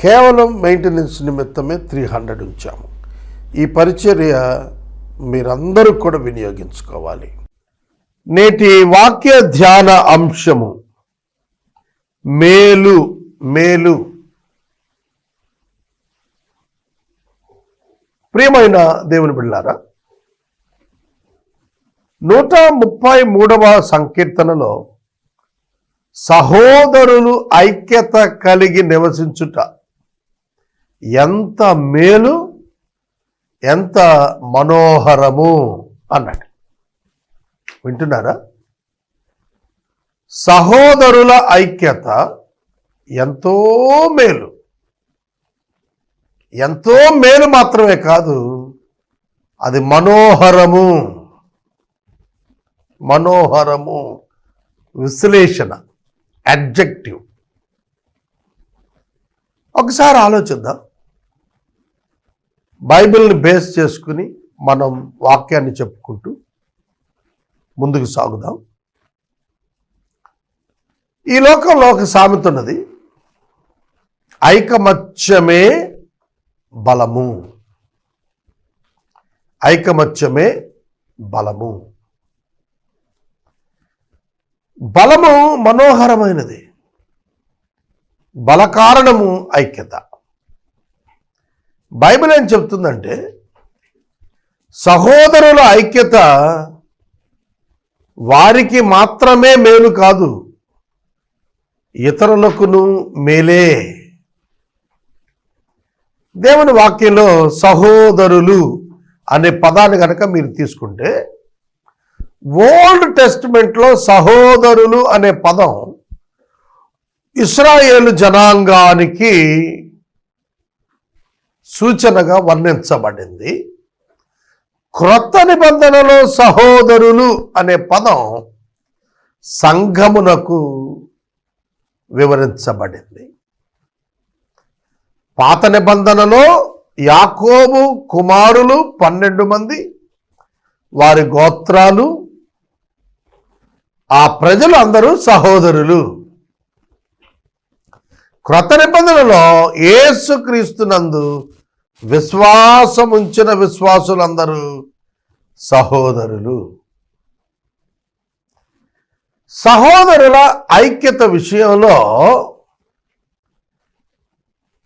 కేవలం మెయింటెనెన్స్ నిమిత్తమే three hundred ఉంచాము. ఈ పరిచర్య మీరందరూ కూడా వినియోగించుకోవాలి. నేటి వాక్య ధ్యాన అంశము మేలు మేలు. ప్రియమైన దేవుని బిళ్ళారా నూట ముప్పై మూడవ సంకీర్తనలో సహోదరులు ఐక్యత కలిగి నివసించుట ఎంత మేలు ఎంత మనోహరము అన్నాడు వింటున్నారా? సహోదరుల ఐక్యత ఎంతో మేలు. ఎంతో మేలు మాత్రమే కాదు అది మనోహరము. మనోహరము విశ్లేషణ అడ్జెక్టివ్ ఒకసారి ఆలోచిద్దాం. బైబిల్ని బేస్ చేసుకుని మనం వాక్యాన్ని చెప్పుకుంటూ ముందుకు సాగుదాం. ఈ లోకంలో ఒక సామెత ఉన్నది ఐకమత్యమే బలము. ఐకమత్యమే బలము. బలము మనోహరమైనది బల కారణము ఐక్యత. బైబిల్ ఏం చెప్తుందంటే సహోదరుల ఐక్యత వారికి మాత్రమే మేలు కాదు ఇతరులకును మేలే. దేవుని వాక్యంలో సహోదరులు అనే పదాన్ని కనుక మీరు తీసుకుంటే ఓల్డ్ టెస్ట్మెంట్లో సహోదరులు అనే పదం ఇస్రాయేల్ జనాంగానికి సూచనగా వర్ణించబడింది. క్రొత్త నిబంధనలో సహోదరులు అనే పదం సంఘమునకు వివరించబడింది. పాత నిబంధనలో యాకోబు కుమారులు పన్నెండు మంది వారి గోత్రాలు ఆ ప్రజలు అందరూ సహోదరులు. క్రొత్త నిబంధనలో యేసుక్రీస్తునందు విశ్వాసం ఉంచిన విశ్వాసులందరూ సహోదరులు. సహోదరుల ఐక్యత విషయంలో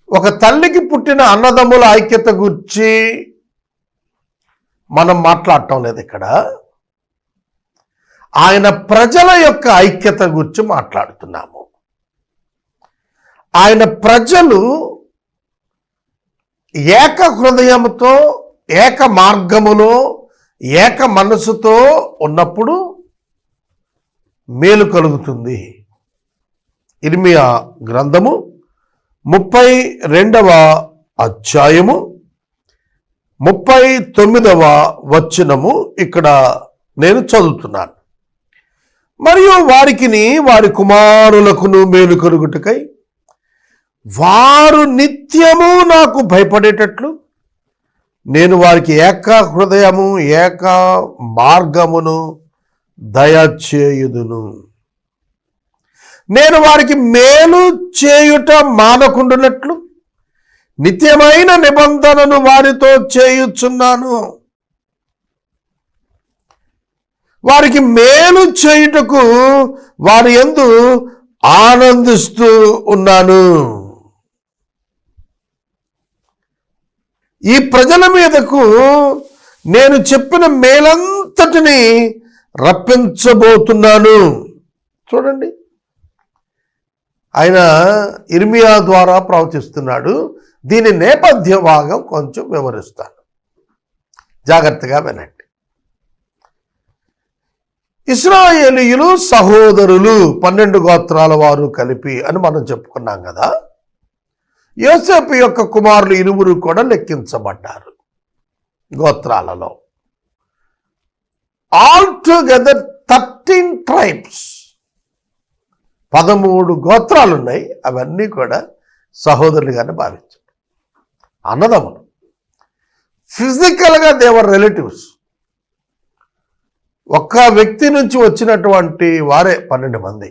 ఒక తల్లికి పుట్టిన అన్నదమ్ముల ఐక్యత గురించి మనం మాట్లాడటం లేదు ఇక్కడ. ఆయన ప్రజల యొక్క ఐక్యత గురించి మాట్లాడుతున్నాము. ఆయన ప్రజలు ఏక హృదయంతో ఏక మార్గములో ఏక మనసుతో ఉన్నప్పుడు మేలు కలుగుతుంది. ఇర్మియా గ్రంథము ముప్పై రెండవ అధ్యాయము ముప్పై తొమ్మిదవ వచనము ఇక్కడ నేను చదువుతున్నాను. మరియు వారికిని వారి కుమారులకును మేలు కలుగుటకై వారు నిత్యము నాకు భయపడేటట్లు నేను వారికి ఏక హృదయము ఏక మార్గమును దయచేయుదును. నేను వారికి మేలు చేయుట మానకుండునట్లు నిత్యమైన నిబంధనను వారితో చేయుచున్నాను. వారికి మేలు చేయుటకు వారి ఎందు ఆనందిస్తూ ఉన్నాను. ఈ ప్రజల మీదకు నేను చెప్పిన మేలంతటిని రప్పించబోతున్నాను. చూడండి. ఆయన ఇర్మియా ద్వారా ప్రవచిస్తున్నాడు. దీని నేపథ్య భాగం కొంచెం వివరిస్తాను. జాగ్రత్తగా వినండి. ఇస్రాయేలీయులు సహోదరులు పన్నెండు గోత్రాల వారు కలిపి అని మనం చెప్పుకున్నాం కదా. యోసేపు యొక్క కుమారులు ఇరువురు కూడా లెక్కించబడ్డారు గోత్రాలలో. ఆల్ టుగెదర్ థర్టీన్ ట్రైబ్స్ పదమూడు గోత్రాలు ఉన్నాయి అవన్నీ కూడా సహోదరులుగానే భావించారు అన్నదమ్ములు ఫిజికల్గా దేవర్ రిలేటివ్స్ ఒక్క వ్యక్తి నుంచి వచ్చినటువంటి వారే పన్నెండు మంది.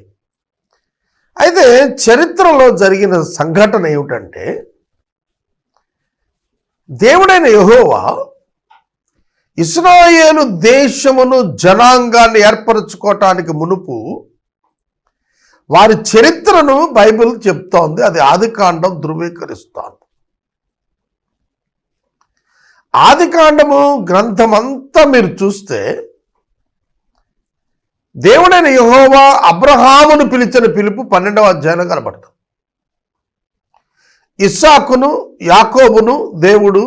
అయితే చరిత్రలో జరిగిన సంఘటన ఏమిటంటే దేవుడైన యహోవా ఇస్రాయేలు దేశమును జనాంగాన్ని ఏర్పరచుకోవటానికి మునుపు వారి చరిత్రను బైబిల్ చెప్తోంది. అది ఆదికాండం ధృవీకరిస్తోంది. ఆదికాండము గ్రంథమంతా మీరు చూస్తే దేవుడైన యహోవా అబ్రహామును పిలిచిన పిలుపు పన్నెండవ అధ్యాయంలో కనబడుతుంది ఇస్సాకును యాకోబును దేవుడు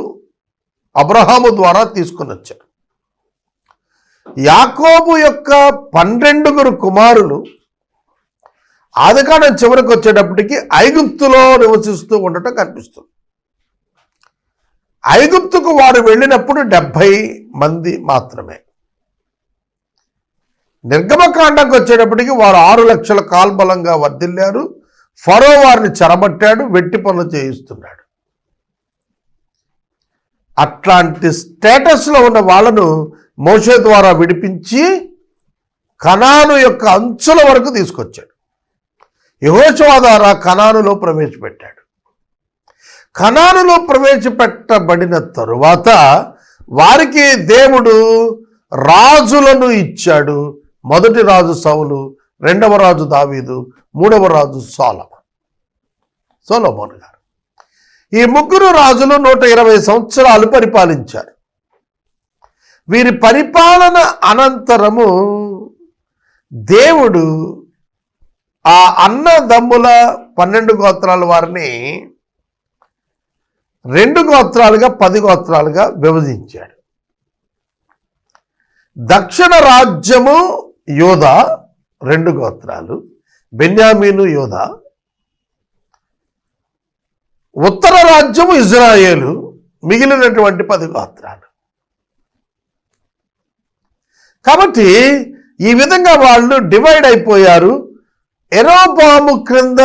అబ్రహాము ద్వారా తీసుకుని వచ్చాడు. యాకోబు యొక్క పన్నెండుగురు కుమారులు ఆదికాండం చివరికి వచ్చేటప్పటికి ఐగుప్తులో నివసిస్తూ ఉండటం కనిపిస్తుంది. ఐగుప్తుకు వారు వెళ్ళినప్పుడు డెబ్భై మంది మాత్రమే. నిర్గమకాండంకి వచ్చేటప్పటికి వారు ఆరు లక్షల కాల్బలంగా వర్ధిల్లారు. ఫరో వారిని చెరబట్టాడు వెట్టి పనులు చేయిస్తున్నాడు. అట్లాంటి స్టేటస్లో ఉన్న వాళ్ళను మోషే ద్వారా విడిపించి కణాను యొక్క అంచుల వరకు తీసుకొచ్చాడు. యహోశవ ద్వారా కణానులో ప్రవేశపెట్టాడు. కణానులో ప్రవేశపెట్టబడిన తరువాత వారికి దేవుడు రాజులను ఇచ్చాడు. మొదటి రాజు సౌలు రెండవ రాజు దావీదు మూడవ రాజు సోలమ సోలమోన్ గారు. ఈ ముగ్గురు రాజులు నూట ఇరవై సంవత్సరాలు పరిపాలించారు. వీరి పరిపాలన అనంతరము దేవుడు ఆ అన్నదమ్ముల పన్నెండు గోత్రాల వారిని రెండు గోత్రాలుగా పది గోత్రాలుగా విభజించాడు. దక్షిణ రాజ్యము యోధ రెండు గోత్రాలు. బెన్యామీను యోధ ఉత్తర రాజ్యము ఇజ్రాయేలు మిగిలినటువంటి పది గోత్రాలు. కాబట్టి ఈ విధంగా వాళ్ళు డివైడ్ అయిపోయారు. ఎరోబాము క్రింద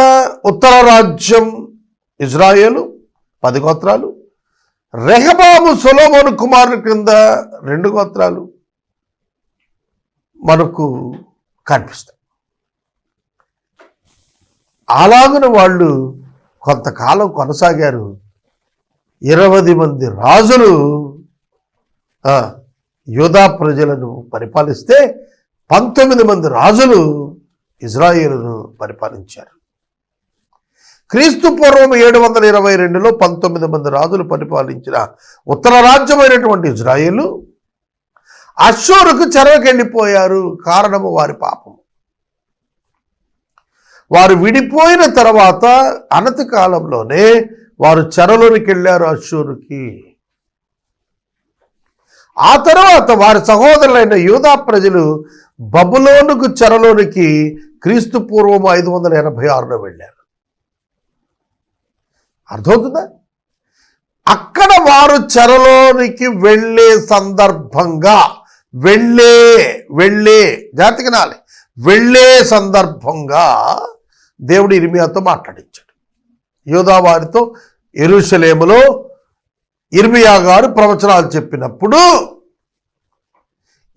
ఉత్తర రాజ్యం ఇజ్రాయేలు పది గోత్రాలు. రెహబాము సొలోమోను కుమారుని క్రింద రెండు గోత్రాలు. మనకు కనిపిస్తాయి. అలాగున వాళ్ళు కొంతకాలం కొనసాగారు. ఇరవై మంది రాజులు యోధా ప్రజలను పరిపాలిస్తే పంతొమ్మిది మంది రాజులు ఇజ్రాయేలును పరిపాలించారు. క్రీస్తు పూర్వం ఏడు వందల ఇరవై రెండులో పంతొమ్మిది మంది రాజులు పరిపాలించిన ఉత్తర రాజ్యమైనటువంటి ఇజ్రాయేలు అశ్వరుకు చెరవకెళ్ళిపోయారు కారణము వారి పాపము. వారు విడిపోయిన తర్వాత అనతి కాలంలోనే వారు చెరలోనికి వెళ్ళారు అశ్వరుకి ఆ తర్వాత వారి సహోదరులైన యూదా ప్రజలు బబులోనుకు చెరలోనికి క్రీస్తు పూర్వం ఐదు వందల ఎనభై ఆరులో వెళ్ళారు. అర్థమవుతుందా? అక్కడ వారు చెరలోనికి వెళ్ళే సందర్భంగా వెళ్ళే వెళ్ళే జాతికి నాలి వెళ్ళే సందర్భంగా దేవుడు ఇర్మియాతో మాట్లాడించాడు. యోధావారితో ఎరుషలేములో ఇర్మియా గారు ప్రవచనాలు చెప్పినప్పుడు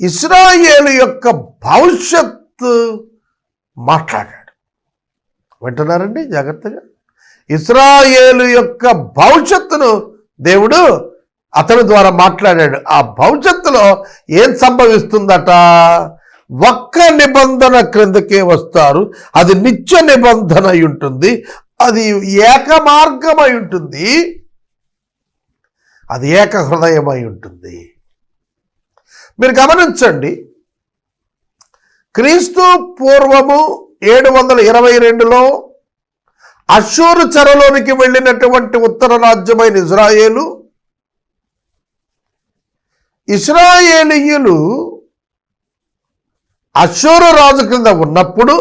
ఇస్రాయేలు యొక్క భవిష్యత్తు మాట్లాడాడు. వింటున్నారండి? జాగ్రత్తగా. ఇస్రాయేలు యొక్క భవిష్యత్తును దేవుడు అతని ద్వారా మాట్లాడాడు. ఆ భవిష్యత్తులో ఏం సంభవిస్తుందట? ఒక్క నిబంధన క్రిందకే వస్తారు. అది నిత్య నిబంధన అయి ఉంటుంది. అది ఏక మార్గమై ఉంటుంది. అది ఏక హృదయమై ఉంటుంది. మీరు గమనించండి. క్రీస్తు పూర్వము ఏడు వందల ఇరవై రెండులో అశ్షూరు చెరలోనికి వెళ్ళినటువంటి ఉత్తర రాజ్యమైన ఇజ్రాయేలు ఇస్రాయేలీయులు అశ్షూరు రాజు క్రింద ఉన్నప్పుడు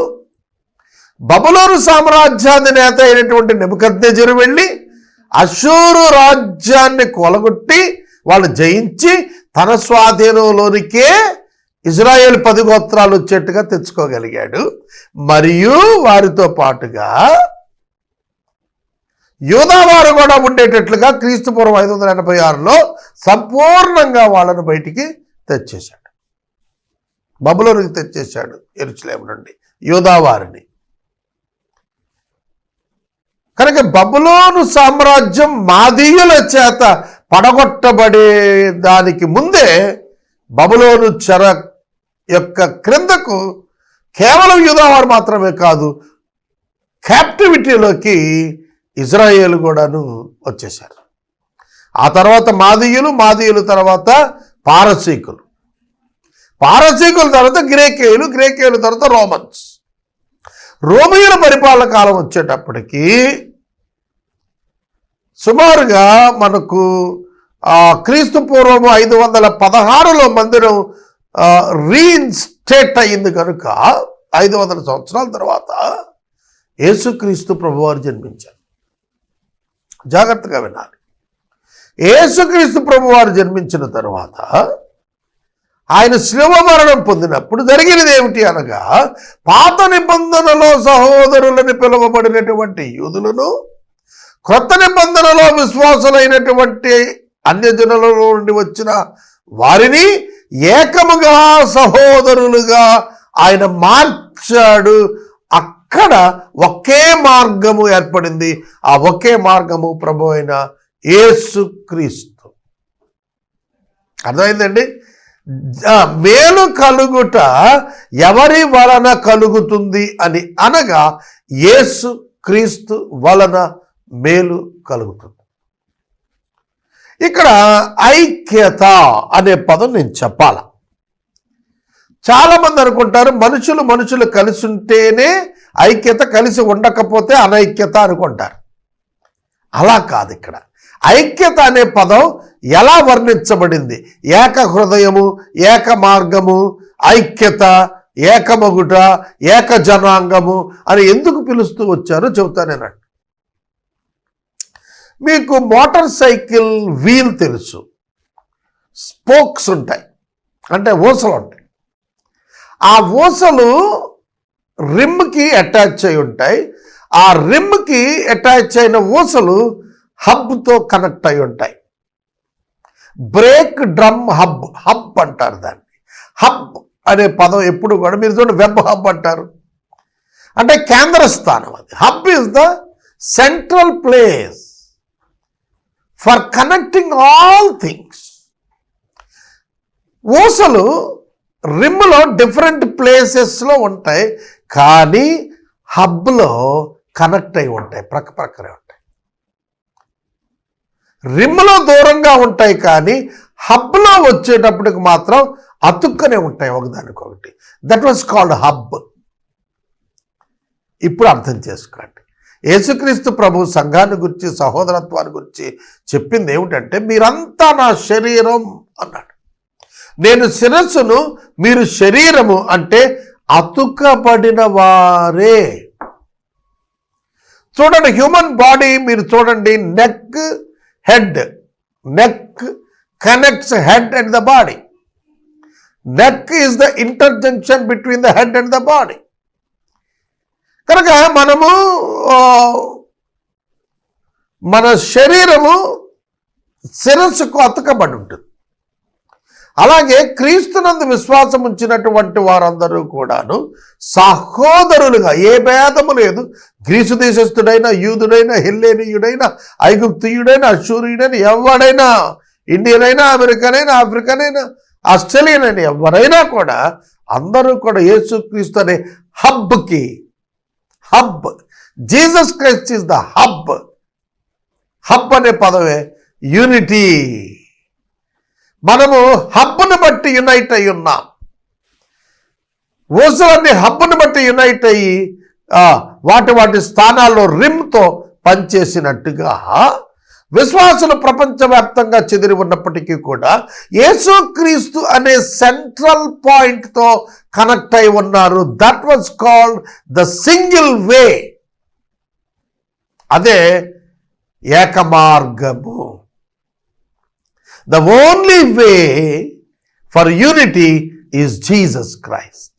బబులోను సామ్రాజ్యాధినేత అయినటువంటి నెబుకద్నెజరు వెళ్ళి అశ్షూరు రాజ్యాన్ని కొలగొట్టి వాళ్ళు జయించి తన స్వాధీనంలోనికే ఇజ్రాయేల్ పది గోత్రాలు వచ్చేట్టుగా తెచ్చుకోగలిగాడు. మరియు వారితో పాటుగా యూదావారు కూడా ఉండేటట్లుగా క్రీస్తుపూర్వం ఐదు వందల ఎనభై ఆరులో సంపూర్ణంగా వాళ్ళను బయటికి తెచ్చేశాడు. బబులోనికి తెచ్చేశాడు ఎరుచలేము నుండి యూదావారిని కనుక బబులోను సామ్రాజ్యం మాదీయుల చేత పడగొట్టబడే దానికి ముందే బబులోను చెర యొక్క క్రిందకు కేవలం యూదావారు మాత్రమే కాదు క్యాప్టివిటీలోకి ఇజ్రాయేల్ కూడాను వచ్చేశారు. ఆ తర్వాత మాదీయులు మాదీయుల తర్వాత పారసీకులు. పారసీకుల తర్వాత గ్రేకేయులు గ్రేకేయుల తర్వాత రోమన్స్. రోమియుల పరిపాలన కాలం వచ్చేటప్పటికి సుమారుగా మనకు క్రీస్తు పూర్వము ఐదు వందల పదహారులో మందిరం రీఇన్స్టేట్ అయింది కనుక ఐదు వందల సంవత్సరాల తర్వాత యేసుక్రీస్తు ప్రభువారు జన్మించారు. జాగ్రత్తగా వినాలి. యేసుక్రీస్తు ప్రభువారు జన్మించిన తర్వాత ఆయన శిలువ మరణం పొందినప్పుడు జరిగినది ఏమిటి అనగా పాత నిబంధనలో సహోదరులని పిలువబడినటువంటి యూదులను క్రొత్త నిబంధనలో విశ్వాసులైనటువంటి అన్యజనులలో నుండి వచ్చిన వారిని ఏకముగా సహోదరులుగా ఆయన మార్చాడు అక్కడ ఒకే మార్గము ఏర్పడింది. ఆ ఒకే మార్గము ప్రభు అయిన యేసుక్రీస్తు అర్థమైందండి? మేలు కలుగుట ఎవరి వలన కలుగుతుంది అని అనగా యేసు క్రీస్తు వలన మేలు కలుగుతుంది. ఇక్కడ ఐక్యత అనే పదం నేను చెప్పాలా? చాలామంది అనుకుంటారు మనుషులు మనుషులు కలిసి ఉంటేనే ఐక్యత కలిసి ఉండకపోతే అనైక్యత అనుకుంటారు. అలా కాదు ఇక్కడ. ఐక్యత అనే పదం ఎలా వర్ణించబడింది? ఏక హృదయము ఏక మార్గము ఐక్యత ఏకమగుట ఏక జనాంగము అని ఎందుకు పిలుస్తూ వచ్చారో చెబుతానేనండి మీకు మోటార్ సైకిల్ వీల్ తెలుసు. స్పోక్స్ ఉంటాయి. అంటే ఊసలు ఉంటాయి. ఆ ఊసలు రిమ్కి అటాచ్ అయి ఉంటాయి. ఆ రిమ్కి అటాచ్ అయిన ఊసలు హబ్తో కనెక్ట్ అయి ఉంటాయి. బ్రేక్ డ్రమ్ హబ్ హబ్ అంటారు దాన్ని. హబ్ అనే పదం ఎప్పుడు కూడా మీరు చూడండి వెబ్ హబ్ అంటారు. అంటే కేంద్ర స్థానం అది. Hub is the central place for connecting all things. ఊసలు రిమ్లో డిఫరెంట్ ప్లేసెస్లో ఉంటాయి కానీ హబ్లో కనెక్ట్ అయి ఉంటాయి ప్రక్క ప్రక్కనే ఉంటాయి. రిమ్లో దూరంగా ఉంటాయి కానీ హబ్లో వచ్చేటప్పటికి మాత్రం అతుక్కనే ఉంటాయి ఒకదానికొకటి. దట్ వాజ్ కాల్డ్ హబ్ ఇప్పుడు అర్థం చేసుకోండి. యేసుక్రీస్తు ప్రభు సంఘాన్ని గురించి సహోదరత్వాన్ని గురించి చెప్పింది ఏమిటంటే మీరంతా నా శరీరం అన్నాడు. నేను శిరస్సును మీరు శరీరము అంటే అతుకబడిన వారే. చూడండి హ్యూమన్ బాడీ మీరు చూడండి neck head neck connects head and the body neck is the interjunction between the head and the body కనుక మనము మన శరీరము శిరస్సుకు అతకబడి ఉంటుంది. అలాగే క్రీస్తునందు విశ్వాసం ఉంచినటువంటి వారందరూ కూడాను సహోదరులుగా ఏ భేదము లేదు. గ్రీసు దేశస్థుడైన యూదుడైన హెల్లేనీయుడైన ఐగుప్తియుడైన అశూరియుడైనా ఎవడైనా ఇండియన్ అయినా ఆఫ్రికనైనా అయినా ఆస్ట్రేలియన్ అయినా ఎవరైనా కూడా అందరూ కూడా యేసుక్రీస్తు అనే హబ్కి hub Jesus Christ is the hub. Hub అనే పదమే యూనిటీ. మనము హబ్బును బట్టి యునైట్ అయి ఉన్నాం. ఊసలన్నీ హబ్బును బట్టి యునైట్ అయ్యి వాటి వాటి స్థానాల్లో రిమ్తో పనిచేసినట్టుగా విశ్వాసులు ప్రపంచవ్యాప్తంగా చెదిరి ఉన్నప్పటికీ కూడా యేసుక్రీస్తు అనే సెంట్రల్ పాయింట్తో కనెక్ట్ అయి ఉన్నారు. That was called the single way అదే ఏకమార్గము. The only way for unity is Jesus Christ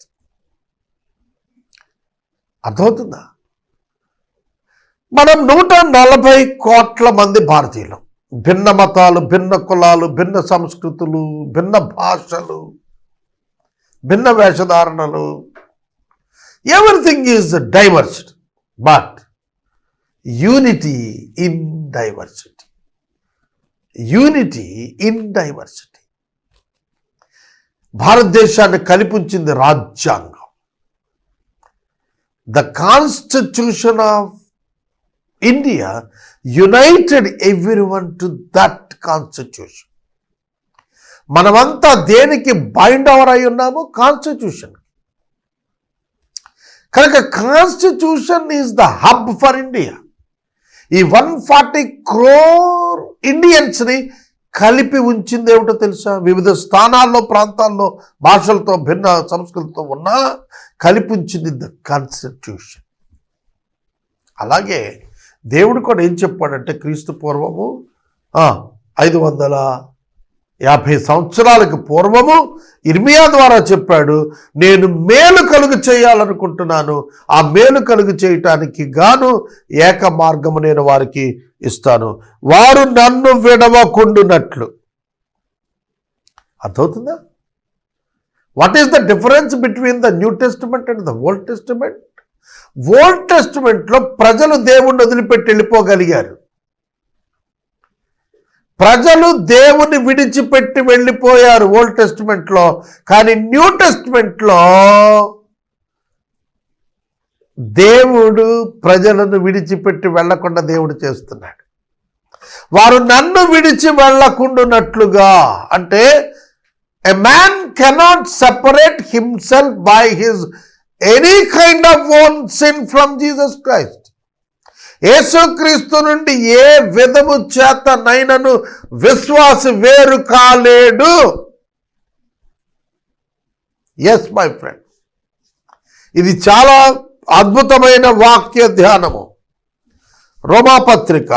అర్థమవుతుందా? మనం నూట నలభై కోట్ల మంది భారతీయులు. భిన్న మతాలు భిన్న కులాలు భిన్న సంస్కృతులు భిన్న భాషలు భిన్న వేషధారణలు. Everything is diversed but unity in diversity unity in diversity భారతదేశాన్ని కలిపించింది రాజ్యాంగం. The constitution of India united every one to that constitution మనమంతా దేనికి బైండ్ అవర్ అయి ఉన్నాము కాన్స్టిట్యూషన్ కనుక constitution is the hub for India ఈ వన్ ఫార్టీ క్రోర్ ఇండియన్స్ని కలిపి ఉంచింది ఏమిటో తెలుసా? వివిధ స్థానాల్లో ప్రాంతాల్లో భాషలతో భిన్న సంస్కృతితో ఉన్నా కలిపి ఉంచింది ద కాన్స్టిట్యూషన్. అలాగే దేవుడు కూడా ఏం చెప్పాడంటే క్రీస్తు పూర్వము ఐదు వందల యాభై సంవత్సరాలకు పూర్వము ఇర్మియా ద్వారా చెప్పాడు నేను మేలు కలుగు చేయాలనుకుంటున్నాను. ఆ మేలు కలుగు చేయటానికి గాను ఏక మార్గము నేను వారికి ఇస్తాను. వారు నన్ను విడవకుండునట్లు. అర్థమవుతుందా? What is the difference between the new testament and the old testament old టెస్టిమెంట్లో ప్రజలు దేవుణ్ణి వదిలిపెట్టి వెళ్ళిపోగలిగారు. ప్రజలు దేవుని విడిచిపెట్టి వెళ్ళిపోయారు ఓల్డ్ టెస్ట్మెంట్లో. కానీ న్యూ టెస్ట్మెంట్లో దేవుడు ప్రజలను విడిచిపెట్టి వెళ్ళకుండా దేవుడు చేస్తున్నాడు. వారు నన్ను విడిచి వెళ్ళకుండానట్లుగా అంటే a man cannot separate himself by his any kind of own sin from Jesus Christ యేసుక్రీస్తు నుండి ఏ విధము చేత నైనను విశ్వాస వేరు కాలేడు. ఎస్ మై ఫ్రెండ్ ఇది చాలా అద్భుతమైన వాక్య ధ్యానము. రోమాపత్రిక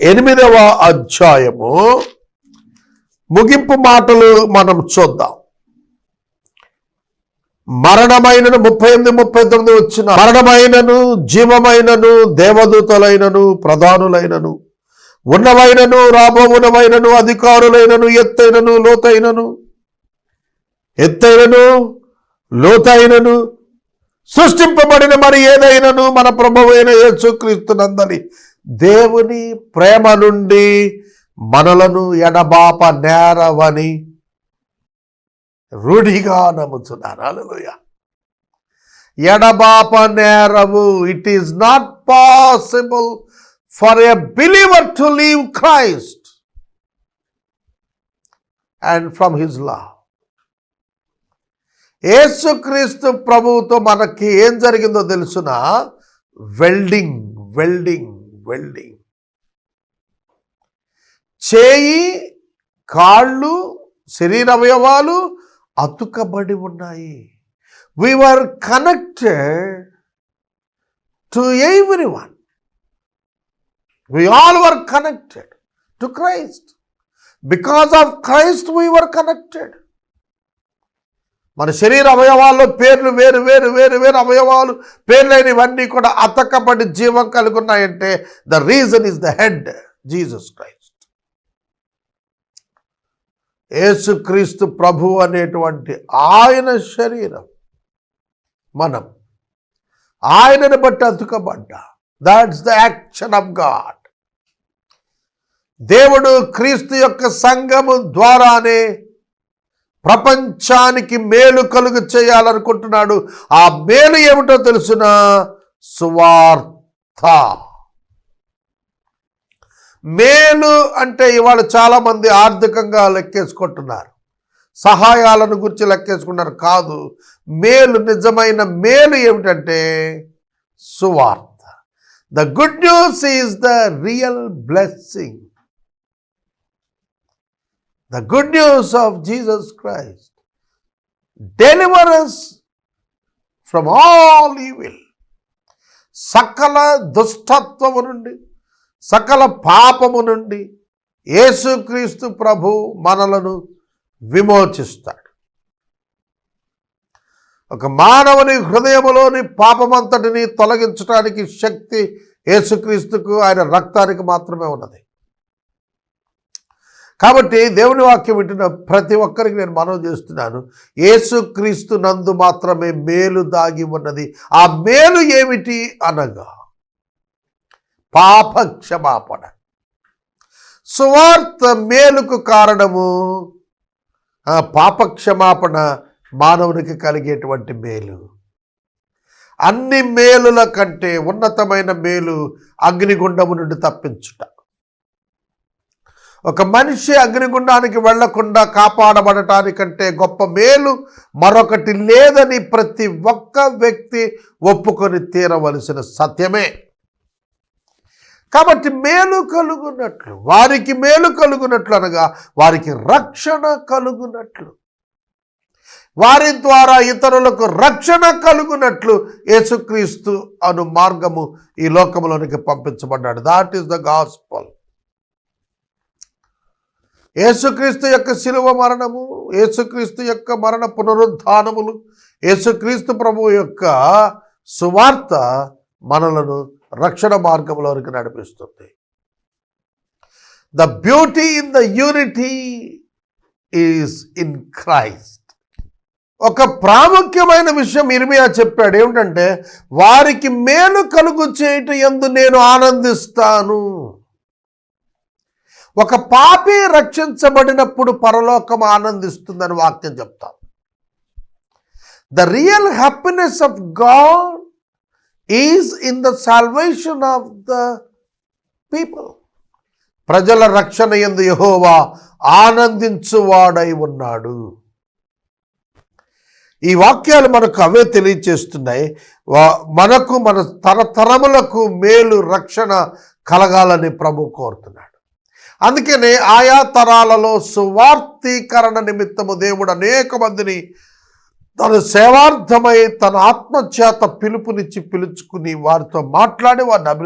ఎనిమిదవ అధ్యాయము. ముగింపు మాటలు మనం చూద్దాం. మరణమైనను ముప్పై ఎనిమిది ముప్పై తొమ్మిది వచ్చిన మరణమైనను జీవమైనను దేవదూతలైనను ప్రధానులైనను ఉన్నవైనను రాబోవునవైనను అధికారులైనను ఎత్తైనను లోతైనను ఎత్తైనను లోతైనను సృష్టింపబడిన మరి ఏదైనను మన ప్రభువైన యేసుక్రీస్తునందని దేవుని ప్రేమ నుండి మనలను ఎడబాప నేరవని రూఢిగా నమ్ముతున్నారు. ఎడబాప నేరము it is not possible for a believer to leave Christ and from his law యేసుక్రీస్తు ప్రభువుతో మనకి ఏం జరిగిందో తెలుసున? Welding welding welding. చేయి కాళ్ళు శరీర అవయవాలు అతుకబడి ఉన్నాయి. We are connected to every one we all were connected to Christ because of Christ we are connected మన శరీర అవయవాల్లో పేర్లు వేరు వేరు వేరు వేరు అవయవాలు పేర్లైనవన్నీ కూడా అతకబడి జీవం కలిగి ఉన్నాయంటే the reason is the head Jesus Christ ఏసుక్రీస్తు ప్రభు అనేటువంటి ఆయన శరీరం మనం. ఆయనను బట్టి అతుకబడ్డా. That's the action of God దేవుడు క్రీస్తు యొక్క సంఘము ద్వారానే ప్రపంచానికి మేలు కలుగు చేయాలనుకుంటున్నాడు. ఆ మేలు ఏమిటో తెలుసిన? సువార్త. మేలు అంటే ఇవాళ చాలామంది ఆర్థికంగా లెక్కేసుకుంటున్నారు. సహాయాలను గురించి లెక్కేసుకున్నారు కాదు. మేలు నిజమైన మేలు ఏమిటంటే సువార్త. The good news is the real blessing the good news of Jesus Christ delivers from all evil సకల దుష్టత్వము నుండి సకల పాపము నుండి యేసుక్రీస్తు ప్రభు మనలను విమోచిస్తాడు. ఒక మానవుని హృదయములోని పాపమంతటిని తొలగించడానికి శక్తి యేసుక్రీస్తుకు ఆయన రక్తానికి మాత్రమే ఉన్నది. కాబట్టి దేవుని వాక్యం వింటున్న ప్రతి ఒక్కరికి నేను మనవి చేస్తున్నాను. యేసుక్రీస్తు నందు మాత్రమే మేలు దాగి ఉన్నది. ఆ మేలు ఏమిటి అనగా పాప క్షమాపణ సువార్త మేలుకు కారణము పాప క్షమాపణ మానవునికి కలిగేటువంటి మేలు. అన్ని మేలుల కంటే ఉన్నతమైన మేలు అగ్నిగుండము నుండి తప్పించుట. ఒక మనిషి అగ్నిగుండానికి వెళ్ళకుండా కాపాడబడటానికంటే గొప్ప మేలు మరొకటి లేదని ప్రతి ఒక్క వ్యక్తి ఒప్పుకొని తీరవలసిన సత్యమే. కాబట్టి మేలు కలుగునట్లు వారికి మేలు కలుగునట్లు అనగా వారికి రక్షణ కలుగునట్లు. వారి ద్వారా ఇతరులకు రక్షణ కలుగునట్లు యేసుక్రీస్తు అను మార్గము ఈ లోకంలోనికి పంపించబడ్డాడు. దాట్ ఈస్ ద గాస్పల్ యేసుక్రీస్తు యొక్క శిలువ మరణము యేసుక్రీస్తు యొక్క మరణ పునరుద్ధానములు యేసుక్రీస్తు ప్రభు యొక్క సువార్త మనలను రక్షణ మార్గంలోనికి నడిపిస్తుంది. The beauty in the unity is in Christ ఒక ప్రాముఖ్యమైన విషయం ఇర్మియా చెప్పాడు. ఏమిటంటే వారికి మేలు కలుగు చేయట ఎందు నేను ఆనందిస్తాను. ఒక పాపి రక్షించబడినప్పుడు పరలోకం ఆనందిస్తుందని వాక్యం చెప్తాం. The real happiness of God is in the salvation of the people ప్రజల రక్షణ ఎందు యహోవా ఆనందించువాడై ఉన్నాడు. ఈ వాక్యాలు మనకు అవే తెలియచేస్తున్నాయి. మనకు మన తరతరములకు మేలు రక్షణ కలగాలని ప్రభు కోరుతున్నాడు. అందుకనే ఆయా తరాలలో సువార్తీకరణ నిమిత్తము దేవుడు అనేక మందిని తన సేవార్థమై తన ఆత్మచేత పిలుపునిచ్చి పిలుచుకుని వారితో మాట్లాడి వారిని అభివృద్ధి